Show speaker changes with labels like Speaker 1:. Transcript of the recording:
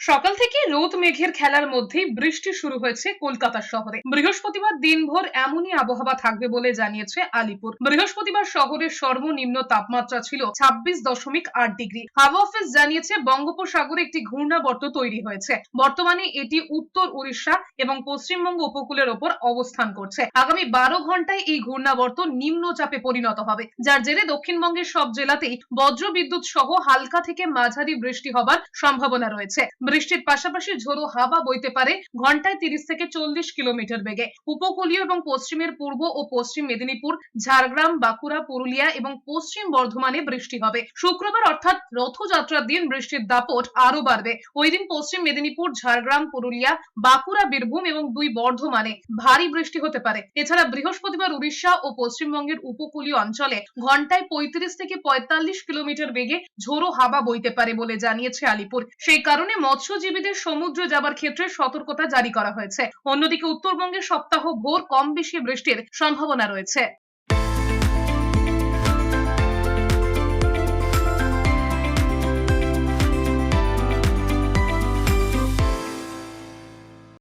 Speaker 1: সকাল থেকে রোদ মেঘের খেলার মধ্যেই বৃষ্টি শুরু হয়েছে কলকাতা শহরে। বৃহস্পতিবার দিনভর এমনই আবহাওয়া থাকবে বলে জানিয়েছে আলিপুর। বৃহস্পতিবার শহরের সর্বনিম্ন তাপমাত্রা ছিল ছাব্বিশ দশমিক আট ডিগ্রি। হাওয়া অফিস জানিয়েছে বঙ্গোপসাগরে একটি ঘূর্ণাবর্ত তৈরি হয়েছে। বর্তমানে এটি উত্তর উড়িষ্যা এবং পশ্চিমবঙ্গ উপকূলের ওপর অবস্থান করছে। আগামী বারো ঘন্টায় এই ঘূর্ণাবর্ত নিম্নচাপে পরিণত হবে। যার জেরে দক্ষিণবঙ্গের সব জেলাতেই বজ্র বিদ্যুৎ সহ হালকা থেকে মাঝারি বৃষ্টি হবার সম্ভাবনা রয়েছে। বৃষ্টির পাশাপাশি ঝোড়ো হাওয়া বইতে পারে ঘন্টায় তিরিশ থেকে চল্লিশ কিলোমিটার বেগে। উপকূলীয় এবং পশ্চিমের পূর্ব ও পশ্চিম মেদিনীপুর, ঝাড়গ্রাম, বাঁকুড়া, পুরুলিয়া এবং পশ্চিম বর্ধমানে বৃষ্টি হবে। শুক্রবার অর্থাৎ রথযাত্রার দিন বৃষ্টির দাপট আরও বাড়বে। ওই দিন পশ্চিম মেদিনীপুর, ঝাড়গ্রাম, পুরুলিয়া, বাঁকুড়া, বীরভূম এবং দুই বর্ধমানে ভারী বৃষ্টি হতে পারে। এছাড়া বৃহস্পতিবার উড়িষ্যা ও পশ্চিমবঙ্গের উপকূলীয় অঞ্চলে ঘন্টায় পঁয়ত্রিশ থেকে পঁয়তাল্লিশ কিলোমিটার বেগে ঝোড়ো হাওয়া বইতে পারে বলে জানিয়েছে আলিপুর। সেই কারণে মৎস্যজীবীদের সমুদ্র যাবার ক্ষেত্রে সতর্কতা জারি করা হয়েছে। অন্যদিকে উত্তরবঙ্গে সপ্তাহ ভোর কম বেশি বৃষ্টির সম্ভাবনা রয়েছে।